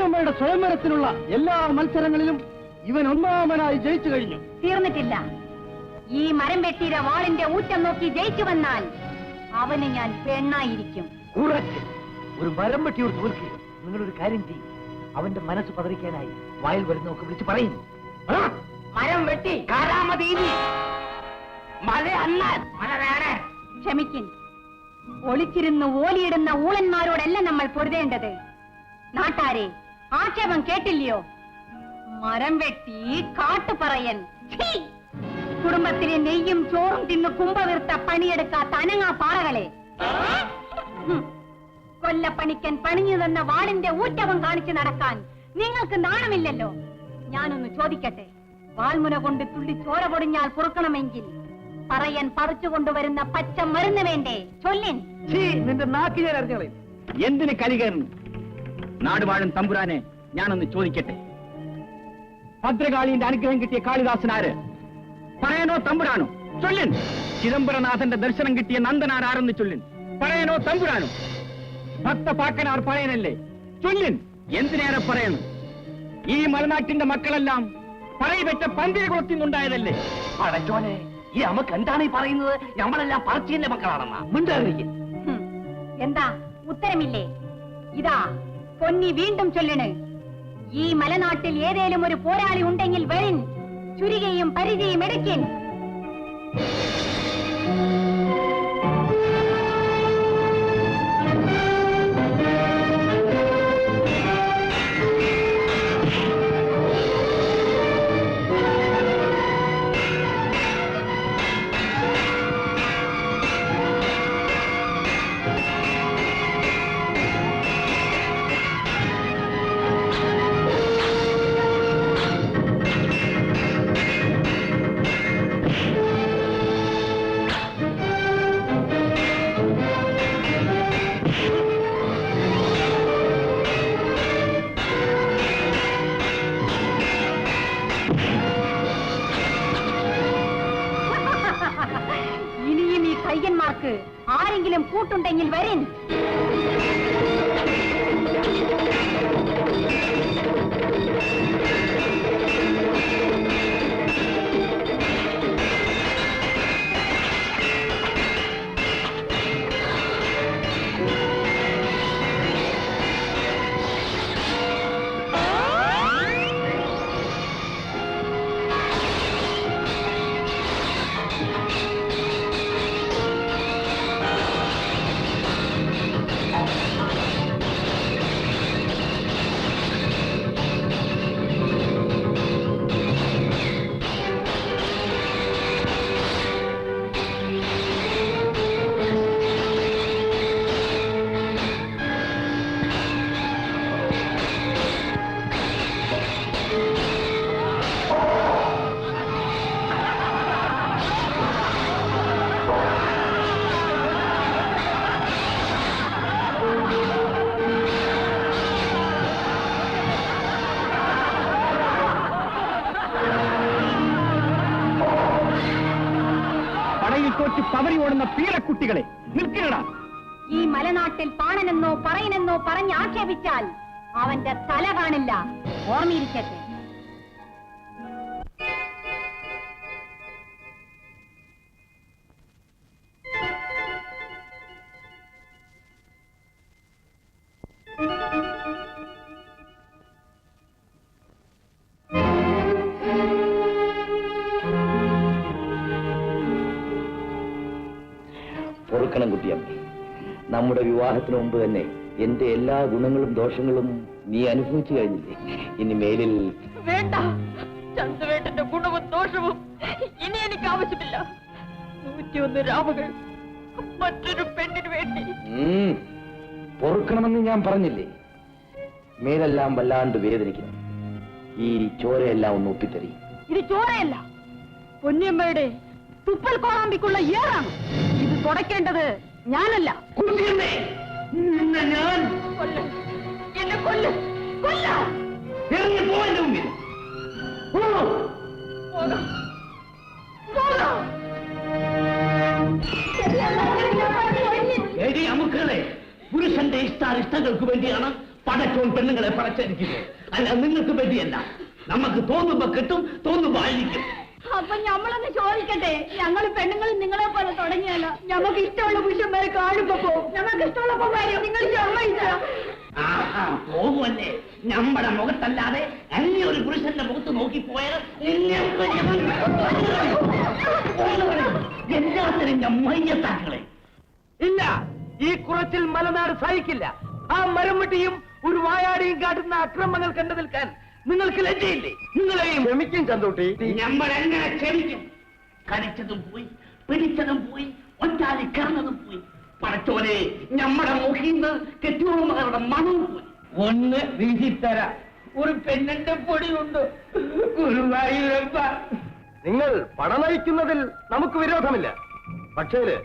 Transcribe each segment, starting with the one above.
പൊന്നിയമ്മയുടെ സ്വയംവരത്തിലുള്ള എല്ലാ മത്സരങ്ങളിലും ഇവൻ ഒന്നാമനായി ജയിച്ചു കഴിഞ്ഞു. തീർന്നിട്ടില്ല. ഈ മരം വെട്ടിയ വാളിന്റെ ഊറ്റം നോക്കി ജയിച്ചു വന്നാൽ അവന് ഞാൻ പെണ്ണായിരിക്കും. ഉറച്ച്. ഒരു മരം വെട്ടിയോട് തോൽക്കുക നിങ്ങളൊരു കാര്യം ചെയ്യും. അവന്റെ മനസ്സ് പതറിക്കാനായി വായിൽ വരുന്നൊക്കെ വിളിച്ച് പറയുന്നു മരം വെട്ടി കാരാമതീനി മല അണ്ണാൻ മല വേണേ. ക്ഷമിക്കിൻ ഒളിച്ചിരുന്ന് ഓലിയിടുന്ന ഊളന്മാരോടല്ല നമ്മൾ പൊരുതേണ്ടത്. നാട്ടാരെ ആക്ഷേപം കേട്ടില്ലയോ? മരം വെട്ടി കാട്ടുപറയൻ. ഛീ! കുടുംബത്തിലെ നെയ്യും ചോറും തിന്ന് കുമ്പവിർത്ത പണിയെടുക്കാത്ത അനങ്ങാ പാറകളെ. കൊല്ലപ്പണിക്കൻ പണിഞ്ഞു തന്ന വാളിന്റെ ഊറ്റവും കാണിച്ചു നടക്കാൻ നിങ്ങൾക്ക് നാണമില്ലല്ലോ. ഞാനൊന്ന് ചോദിക്കട്ടെ വാൽമുന കൊണ്ട് തുള്ളി ചോര പൊടിഞ്ഞാൽ പൊറുക്കണമെങ്കിൽ പറയൻ പറിച്ചു കൊണ്ടുവരുന്ന പച്ച മരുന്ന് വേണ്ടേ? ചൊല്ലിൻ. നിന്റെ നാക്കിനെ എന്തിന് കലികേറുന്നു നാടുവാഴും തമ്പുരാനെ ഞാനൊന്ന് ചോദിക്കട്ടെ? ഭദ്രകാളിന്റെ അനുഗ്രഹം കിട്ടിയ കാളിദാസനാര് പറയനോ തമ്പുരാനോ? ചൊല്ലിൻ. ചിദംബരനാഥന്റെ ദർശനം കിട്ടിയ നന്ദനാർ ആരെന്ന് ചൊല്ലിൻ. പറയനോ തമ്പുരാനോ? ഭക്ത പാക്കനാർ പറയനല്ലേ ചൊല്ലിൻ. എന്തിനേറെ പറയണം? ഈ മലനാട്ടിന്റെ മക്കളെല്ലാം പറയപ്പെട്ട പന്തിരി കുളത്തിന്നുണ്ടായതല്ലേ പടച്ചോനെ ഈ അമ്മയ്ക്ക് എന്താണ് ഈ പറയുന്നത്? നമ്മളെല്ലാം പറച്ചിന്റെ മക്കളാണെന്നാ. മിണ്ടാതിരിക്കും. എന്താ? ഉത്തരമില്ലേ? ഇതാ. പൊന്നി വീണ്ടും ചൊല്ലണ് ഈ മലനാട്ടിൽ ഏതേലും ഒരു പോരാളി ഉണ്ടെങ്കിൽ വരിൻ ചുരികയും പരിചയും എടുക്കിൻ പവരി ഓടുന്ന പീലക്കുട്ടികളെ നിൽക്കണടാ. ഈ മലനാട്ടിൽ പാണനെന്നോ പറയനെന്നോ പറഞ്ഞ് ആക്ഷേപിച്ചാൽ അവന്റെ തല കാണില്ല. ഓർമ്മയിരിക്കട്ടെ. പൊറുക്കണം കുട്ടിയമ്മ. നമ്മുടെ വിവാഹത്തിന് മുമ്പ് തന്നെ എന്റെ എല്ലാ ഗുണങ്ങളും ദോഷങ്ങളും നീ അനുഭവിച്ചു കഴിഞ്ഞില്ലേ? ഇനി മേലിൽ വേണ്ട. ചന്തുവേട്ടന്റെ ഗുണവും ദോഷവും ഇനി എനിക്ക് ആവശ്യമില്ല. നൂറ്റിയൊന്ന് രാമകൾ മറ്റൊരു പെണ്ണിന് വേണ്ടി. പൊറുക്കണമെന്ന് ഞാൻ പറഞ്ഞില്ലേ? മേലെല്ലാം വല്ലാണ്ട് വേദനിക്കണം. ഈ ചോരയെല്ലാം ഒന്ന് ഒപ്പിത്തെറിയും ഇത് ചോരയല്ല. പൊന്നിയമ്മയുടെ തുപ്പൽ കോളാമ്പിക്കുള്ള ഏറാണ്. ഇത് തുടയ്ക്കേണ്ടത് ഞാനല്ല. ഞാൻ കൊല്ല്. എന്നെ കൊല്ല്. കൊല്ല. ഇറങ്ങി പോവന്റെ മുമ്പിൽ. പോകാം. പോകാം. എടി അമുക്കളെ പുരുഷന്റെ ഇഷ്ടാനിഷ്ടങ്ങൾക്ക് വേണ്ടിയാണ് പടച്ചോൻ പെണ്ണുങ്ങളെ പടച്ചരിക്കുന്നത് അല്ല നിങ്ങൾക്ക് വേണ്ടിയല്ല. നമുക്ക് തോന്നുമ്പോ കിട്ടും തോന്നുമ്പോ ആയിരിക്കും. അപ്പൊ ഞമ്മളൊന്ന് ചോദിക്കട്ടെ? ഞങ്ങൾ പെണ്ണുങ്ങൾ നിങ്ങളെ പോലെ തുടങ്ങിയല്ലോ ഞമ്മക്ക് ഇഷ്ടമുള്ള പുരുഷന്മാരെ കാണുമ്പോ പോകും ഞങ്ങൾക്ക് ഇഷ്ടമുള്ള വരും നിങ്ങൾ പോകുമല്ലേ നമ്മുടെ മുഖത്തല്ലാതെ അന്യ ഒരു പുരുഷന്റെ മുഖത്ത് എല്ലാത്തിനും ഞാൻ മയ്യത്താക്കളെ ഇല്ല ഈ കുറച്ചിൽ മലനാട് സഹിക്കില്ല. ആ മരംവെട്ടിയും ഒരു വായാടിയും കാട്ടുന്ന അക്രമങ്ങൾ കണ്ടു നിൽക്കാൻ നിങ്ങൾക്ക് ലജ്ജയില്ലേ? നിങ്ങളെയും ക്ഷമിക്കും ചന്തോട്ടി. നമ്മൾ എങ്ങനെ ക്ഷമിക്കും? കരിച്ചതും പോയി പിടിച്ചതും പോയി ഒറ്റാലി കിടന്നതും പോയി. പടച്ചോനെ നമ്മുടെ മുഖീന്ന് കെട്ടിയോളുമകളുടെ മണവും പോയി. ഒന്ന് വീശിത്തര ഒരു പെണ്ണിന്റെ പൊടിയുണ്ട്. ഗുരുവായൂരപ്പ. നിങ്ങൾ പണനയിക്കുന്നതിൽ നമുക്ക് വിരോധമില്ല. പക്ഷേ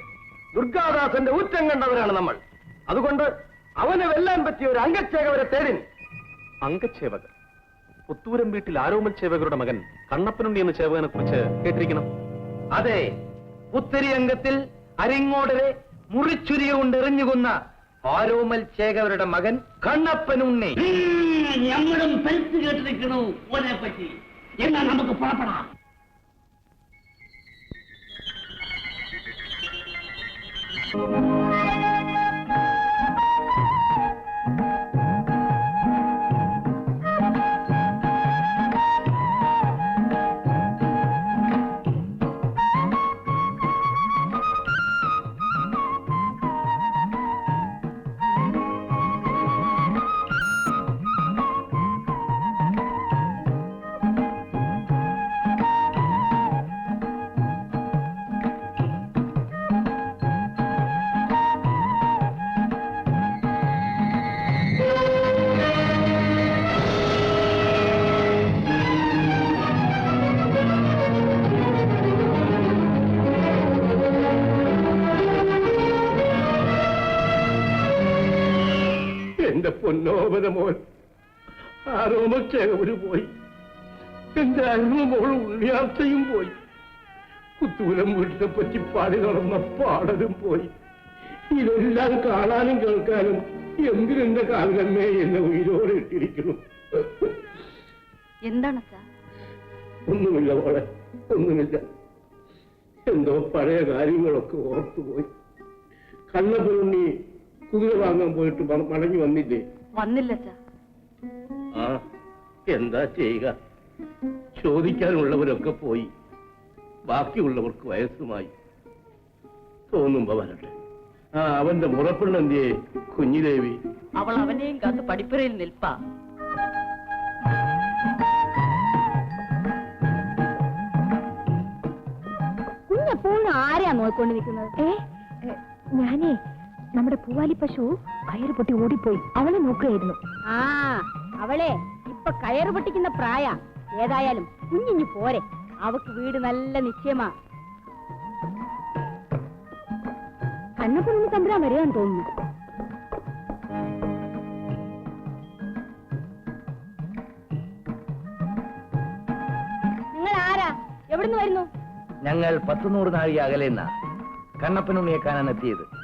ദുർഗാദാസന്റെ ഉറ്റം കണ്ടവരാണ് നമ്മൾ. അതുകൊണ്ട് അവന് വെല്ലാൻ പറ്റിയ ഒരു അംഗച്ചേകവരെ തേടിൻ. അംഗച്ചേവകർ പുത്തൂരം വീട്ടിൽ ആരോമൽ ചേവകരുടെ മകൻ കണ്ണപ്പനുണ്ണി എന്ന ചേവകനെ കുറിച്ച് കേട്ടിരിക്കണം. അതെ പുത്തരി അംഗത്തിൽ അരിങ്ങോടരെ മുറിച്ചുരിയ കൊണ്ട് എറിഞ്ഞുകൊന്ന ആരോമൽ ചേകവരുടെ മകൻ കണ്ണപ്പനുണ്ണി. ഞങ്ങളും കേട്ടിരിക്കണു ഓനെ പറ്റി എന്നാ നമുക്ക് പുറപ്പെടാം. എന്റെ പൊന്നോപന മോൻ. ആരോമൽ ചേവര് പോയി. എന്റെ അരുമ മോൾ ഉണ്ണിയാർച്ചയും പോയി. കുത്തൂരം വീട്ടിനെ പറ്റി പാടി നടന്ന പാടലും പോയി. ഇതെല്ലാം കാണാനും കേൾക്കാനും എന്തിനെന്റെ കാലമേ എന്നെ ഉയരോട് ഇട്ടിരിക്കുന്നു? എന്താണ് ഒന്നുമില്ല മോളെ ഒന്നുമില്ല. എന്തോ പഴയ കാര്യങ്ങളൊക്കെ ഓർത്തുപോയി. കണ്ണപ്പനുണ്ണി കുതിര വാങ്ങാൻ പോയിട്ട് മടങ്ങി വന്നില്ലേ? വന്നില്ല ആ എന്താ ചെയ്യുക? ചോദിക്കാനുള്ളവരൊക്കെ പോയി. ബാക്കിയുള്ളവർക്ക് വയസ്സുമായി. തോന്നുമ്പോ വരട്ടെ. ആ അവന്റെ മുറപ്പിള്ളന്റെ കുഞ്ഞിദേവി. അവൾ അവനെയും കാത്ത് പഠിപ്പുരയിൽ നിൽപ്പാ. കുഞ്ഞെപ്പോഴും ആരെയാ നോക്കിക്കൊണ്ട് നിൽക്കുന്നത് ഏ ഞാനേ നമ്മുടെ പൂവാലി പശു കയറ് പൊട്ടി ഓടിപ്പോയി. അവളെ നോക്കുകയായിരുന്നു. ആ അവളെ ഇപ്പൊ കയറ് പൊട്ടിക്കുന്ന പ്രായ. ഏതായാലും കുഞ്ഞിഞ്ഞു പോരെ. അവക്ക് വീട് നല്ല നിശ്ചയമാ. കണ്ണപ്പുറന്ന് തമ്പുരാൻ വരികയെന്ന് തോന്നുന്നു. നിങ്ങൾ ആരാ? എവിടുന്ന് വരുന്നു? ഞങ്ങൾ പത്തുനൂറ് നാഴിക അകലെന്ന കണ്ണപ്പനുണ്ണിയെ കാണാൻ എത്തിയത്.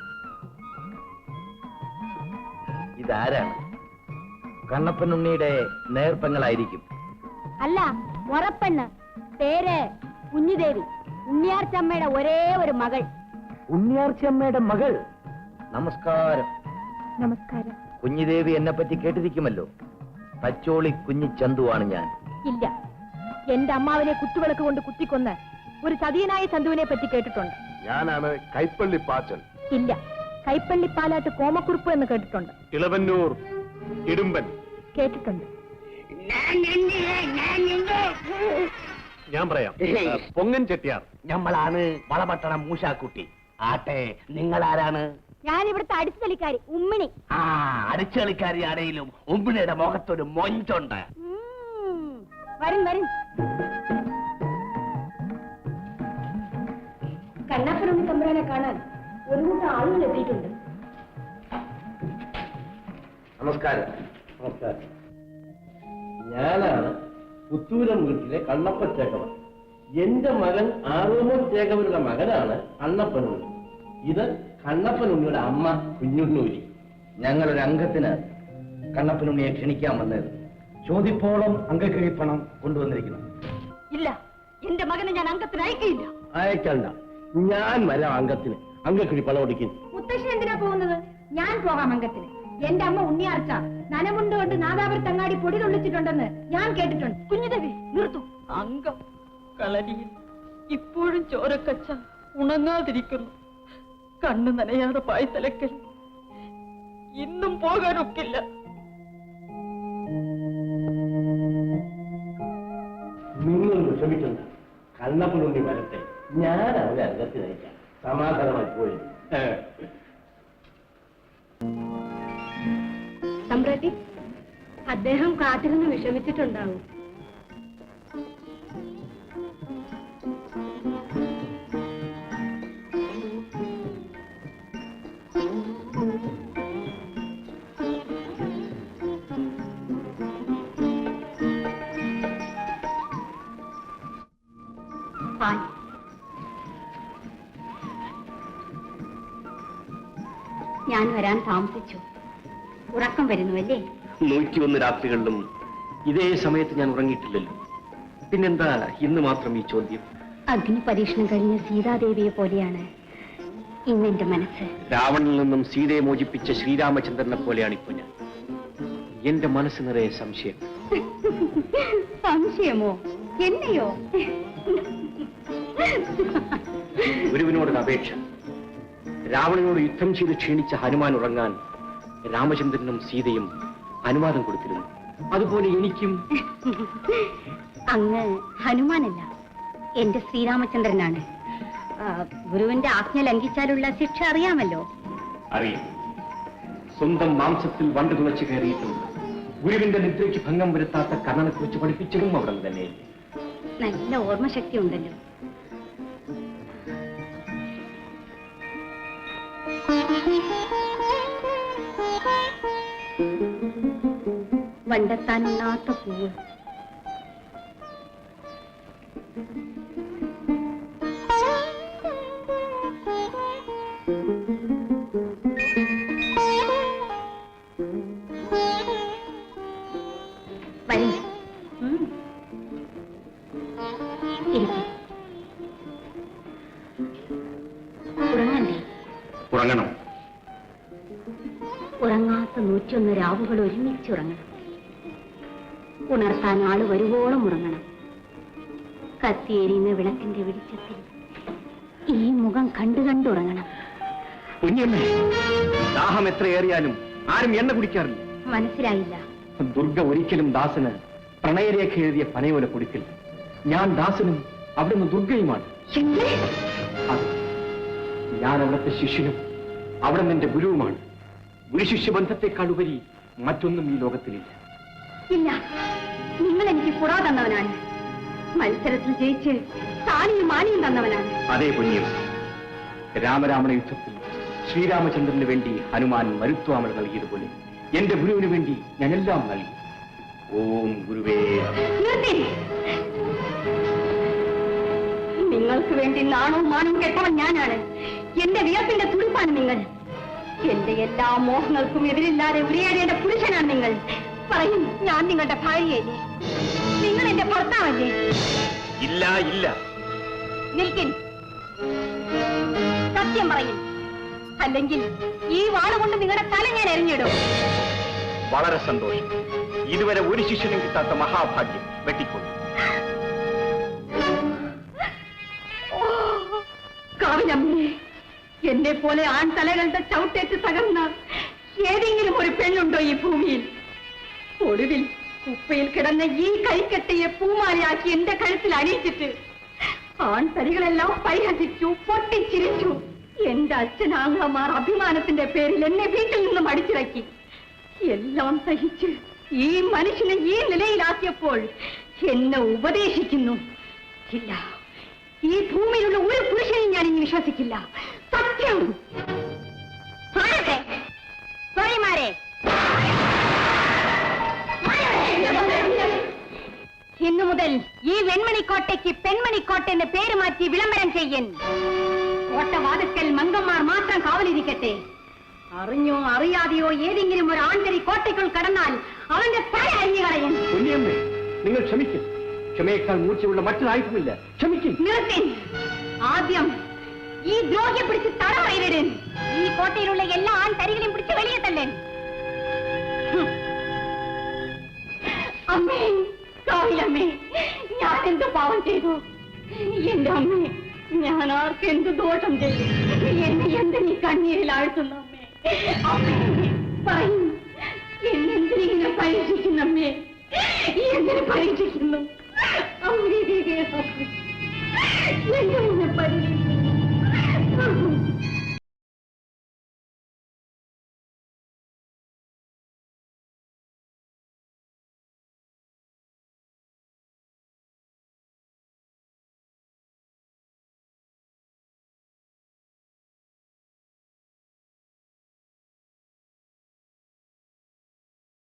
ഇതാരാണ്? കണ്ണപ്പനുണ്ണിയുടെ നേർപ്പങ്ങളായിരിക്കും. അല്ല മുറപ്പെണ്ണ് പേര് കുഞ്ഞുദേവി. ഉണ്ണിയാർച്ചമ്മയുടെ ഒരേ ഒരു മകൾ. ഉണ്ണിയാർച്ചമ്മയുടെ മകൾ? നമസ്കാരം. നമസ്കാരം. കുഞ്ഞുദേവി എന്നെ പറ്റി കേട്ടിരിക്കുമല്ലോ. പച്ചോളി കുഞ്ഞിച്ചന്തുവാണ് ഞാൻ. ഇല്ല. എന്റെ അമ്മാവിനെ കുത്തുവിളക്ക് കൊണ്ട് കുത്തിക്കൊന്ന് ഒരു ചതിയനായ ചന്തുവിനെ പറ്റി കേട്ടിട്ടുണ്ട്. ഞാനാണ് കൈപ്പള്ളി പാച്ചൻ. ഇല്ല. കൈപ്പള്ളി പാലാട്ട് കോമക്കുറുപ്പ് എന്ന് കേട്ടിട്ടുണ്ട്. ഇളവന്നൂർ ഇടുമ്പൻ. കേട്ടിട്ടുണ്ട്. ഞാൻ പറയാം. പൊങ്ങൻ ചെട്ടിയാർ. ഞമ്മളാണ് വളപട്ടണം മൂശാക്കുട്ടി. ആട്ടെ നിങ്ങൾ ആരാണ് ഞാൻ ഇവിടുത്തെ അടിച്ചുതലിക്കാരി ഉമ്മിണി. ആ അടിച്ചളിക്കാരി ആണെങ്കിലും ഉമ്മിണിയുടെ മുഖത്തൊരു മൊഞ്ചുണ്ട്. വരും വരും. കണ്ണാപ്പുരം തമ്പുരാനെ കാണാൻ. ഒരു കൂട്ടം ആളുകൾ എത്തിയിട്ടുണ്ട് നമസ്കാരം. നമസ്കാരം. ഞാനാണ് പുത്തൂരം വീട്ടിലെ കണ്ണപ്പൻ ചേക്കവൻ എന്റെ മകൻ ആറോമോ ചേക്കവരുടെ മകനാണ് കണ്ണപ്പനുണ്ണി ഇത് കണ്ണപ്പനുണ്ണിയുടെ അമ്മ കുഞ്ഞുണ്ണൂരി. ഞങ്ങളൊരു അംഗത്തിന് കണ്ണപ്പനുണ്ണിയെ ക്ഷണിക്കാൻ വന്നത്. ചോദിപ്പോളം അംഗക്കിഴിപ്പണം കൊണ്ടുവന്നിരിക്കുന്നു. ഇല്ല എന്റെ മകനെ ഞാൻ അംഗത്തിന് അയക്കില്ല അയക്കണ്ട. ഞാൻ വരാം അംഗത്തിന്. അംഗക്കിഴി പള ഓടിക്കും. മുത്തശ്ശി എന്തിനാ പോകുന്നത്? ഞാൻ പോകാം അങ്കത്തിന്. എന്റെ അമ്മ ഉണ്ണിയാർച്ച. നനമുണ്ട് കൊണ്ട് നാദാപുരത്ത് അങ്ങാടി പൊടി തുള്ളിച്ചിട്ടുണ്ടെന്ന് ഞാൻ കേട്ടിട്ടുണ്ട്. കുഞ്ഞുദേവി നിർത്തു. അങ്കം കളരിയിൽ ഇപ്പോഴും ചോരക്കച്ച ഉണങ്ങാതിരിക്കുന്നു. കണ്ണു നനയാതെ പായ്ത്തലക്കൽ. ഇന്നും പോകാനൊക്കില്ല. നിങ്ങൾ വിഷമിക്കണ്ട കണ്ണപ്പനുണ്ണി വരട്ടെ. ഞാൻ അവരെ അംഗത്തിന് അയക്കാം സമാധാനമായി പോയി. സമ്പ്രതി അദ്ദേഹം കാത്തിരുന്ന് വിഷമിച്ചിട്ടുണ്ടാവും. പാൽ ഞാൻ വരാൻ താമസിച്ചു. ഉറക്കം വരുന്നുവല്ലേ? നൂറ്റിയൊന്ന് രാത്രികളിലും ഇതേ സമയത്ത് ഞാൻ ഉറങ്ങിയിട്ടില്ലല്ലോ. പിന്നെന്താ ഇന്ന് മാത്രം ഈ ചോദ്യം? അഗ്നി പരീക്ഷണം കഴിഞ്ഞ സീതാദേവിയെ പോലെയാണ് ഇന്ന് എന്റെ മനസ്സ്. രാവണനിൽ നിന്നും സീതയെ മോചിപ്പിച്ച ശ്രീരാമചന്ദ്രനെ പോലെയാണ് ഇപ്പൊ ഞാൻ. എന്റെ മനസ്സ് നിറയെ സംശയം. സംശയമോ? എന്നെയോ? ഗുരുവിനോടൊരു അപേക്ഷ. രാവണനോട് യുദ്ധം ചെയ്ത് ക്ഷീണിച്ച ഹനുമാൻ ഉറങ്ങാൻ രാമചന്ദ്രനും സീതയും അനുവാദം കൊടുത്തിരുന്നു. അതുപോലെ എനിക്കും. അങ്ങ് ഹനുമാനല്ല എന്റെ ശ്രീരാമചന്ദ്രനാണ്. ആ, ഗുരുവിന്റെ ആജ്ഞ ലംഘിച്ചാലുള്ള ശിക്ഷ അറിയാമല്ലോ? അറിയാം. സ്വന്തം മാംസത്തിൽ വണ്ട് തുളച്ചു കയറിയിട്ടും ഗുരുവിന്റെ നിദ്രയ്ക്ക് ഭംഗം വരുത്താത്ത കർണനെ കുറിച്ച് പഠിപ്പിച്ചതും അവിടെ തന്നെ നല്ല ഓർമ്മശക്തി ഉണ്ടല്ലോ വണ്ടെത്താനുണ്ണാത്ത പൂവ്. ഉറങ്ങണം. ഉറങ്ങാത്ത നൂറ്റിയൊന്ന് രാവുകൾ ഒരുമിച്ച് ഉറങ്ങണം. ഉണർത്താൻ ആൾ വരുവോളം ഉറങ്ങണം. കത്തിയേരിയുന്ന വിളക്കിന്റെ വെളിച്ചത്തിൽ ഈ മുഖം കണ്ടു കണ്ടുറങ്ങണം കുഞ്ഞമ്മേ ദാഹം എത്രയേറിയാലും ആരും എണ്ണ കുടിക്കാറില്ല. മനസ്സിലായില്ല. ദുർഗ ഒരിക്കലും ദാസന് പ്രണയരേഖ എഴുതിയ പനയോല കൊടുക്കില്ല. ഞാൻ ദാസനും അവിടുന്ന് ദുർഗയുമാണ്. ഞാൻ അവിടുത്തെ ശിഷ്യനും അവിടെ നിന്റെ ഗുരുവുമാണ്. ഗുരുശിഷ്യ ബന്ധത്തെക്കാളുപരി മറ്റൊന്നും ഈ ലോകത്തിലില്ല. ഇല്ല. നിങ്ങൾ എനിക്ക് പുറ തന്നവനാണ്. മത്സരത്തിൽ ജയിച്ച് താനിയും മാനിയും തന്നവനാണ്. അതേ പുണ്യം രാമരാമണ യുദ്ധത്തിൽ ശ്രീരാമചന്ദ്രന് വേണ്ടി ഹനുമാൻ മരുത്വാമൽ നൽകിയതുപോലെ എന്റെ ഗുരുവിന് വേണ്ടി ഞാനെല്ലാം നൽകി. ഓം ഗുരുവേ. നിങ്ങൾക്ക് വേണ്ടി നാണവും മാനവും കെട്ടവൻ ഞാനാണ്. എന്റെ വിയപ്പിന്റെ തുടിപ്പാണ് നിങ്ങൾ. എന്റെ എല്ലാ മോഹങ്ങൾക്കും എതിരില്ലാതെ ഉരിയേടേണ്ട പുരുഷനാണ് നിങ്ങൾ. പറയും ഞാൻ നിങ്ങളുടെ ഭാര്യയല്ലേ? നിങ്ങൾ എന്റെ ഭർത്താവല്ലേ? ഇല്ല ഇല്ല. നിൽക്കിൻ. സത്യം പറയും. അല്ലെങ്കിൽ ഈ വാളുകൊണ്ട് നിങ്ങളുടെ തല ഞാൻ എറിഞ്ഞിടും. വളരെ സന്തോഷം. ഇതുവരെ ഒരു ശിഷ്യനും കിട്ടാത്ത മഹാഭാഗ്യം. വെട്ടിക്കൊള്ളു കാവിനമ്മേ എന്നെ പോലെ ആൺ തലകളുടെ ചവിട്ടേറ്റ് തകർന്ന ഏതെങ്കിലും ഒരു പെണ്ണുണ്ടോ ഈ ഭൂമിയിൽ? ഒടുവിൽ കുപ്പയിൽ കിടന്ന ഈ കൈക്കെട്ടിയെ പൂമാലയാക്കി എന്റെ കഴുത്തിൽ അണിയിച്ചിട്ട് ആൺതരികളെല്ലാം പരിഹസിച്ചു പൊട്ടിച്ചിരിച്ചു. എന്റെ അച്ഛനാങ്ങമാർ അഭിമാനത്തിന്റെ പേരിൽ എന്നെ വീട്ടിൽ നിന്നും അടിച്ചിറക്കി. എല്ലാം സഹിച്ച് ഈ മനുഷ്യനെ ഈ നിലയിലാക്കിയപ്പോൾ എന്നെ ഉപദേശിക്കുന്നു. ഇല്ല ഈ ഭൂമിയിലുള്ള ഒരു പുരുഷനെയും ഞാൻ ഇനി വിശ്വസിക്കില്ല. സത്യം. മാറട്ടെ. സോറിമാരെ. ഇന്നു മുതൽ ഈ വെൺമണിക്കോട്ടയ്ക്ക് പെൺമണിക്കോട്ട എന്ന് പേര് മാറ്റി വിളംബരം ചെയ്യൻ കോട്ടവാതുക്കൽ മങ്കന്മാർ മാത്രം കാവലിരിക്കട്ടെ അറിഞ്ഞോ അറിയാതെയോ ഏതെങ്കിലും ഒരു ആന്തരി കോട്ടയ്ക്കുൾ കടന്നാൽ അവന്റെ തല അരിഞ്ഞു കളയും പൊന്നിയമ്മേ നിങ്ങൾ ക്ഷമിക്കും ക്ഷമയേക്കാൾ മൂർച്ചയുള്ള മറ്റൊരായുധമില്ല ക്ഷമിക്കും നിർത്തി ആദ്യം ഈ ദ്രോഹിയെ പിടിച്ച് തടവയിലിടൻ ഈ കോട്ടയിലുള്ള എല്ലാ ആൺ തരികളെയും പിടിച്ച് വെളിയെ തള്ളൻ അമ്മേ കാവിലമ്മേ ഞാൻ എന്ത് പാവം ചെയ്തു? എന്റെ അമ്മേ ഞാൻ ആർക്ക് എന്ത് ദോഷം ചെയ്തു? എന്നെ എന്ത് നീ കണ്ണീരിൽ ആഴ്ത്തുന്നു അമ്മേ? അമ്മേ പറയൂ എന്നെന്തിനിങ്ങനെ പരീക്ഷിക്കുന്നമ്മേ എന്തിനു പരീക്ഷിക്കുന്നു അമ്മേ? എന്നെ പരീക്ഷിക്കുന്നു.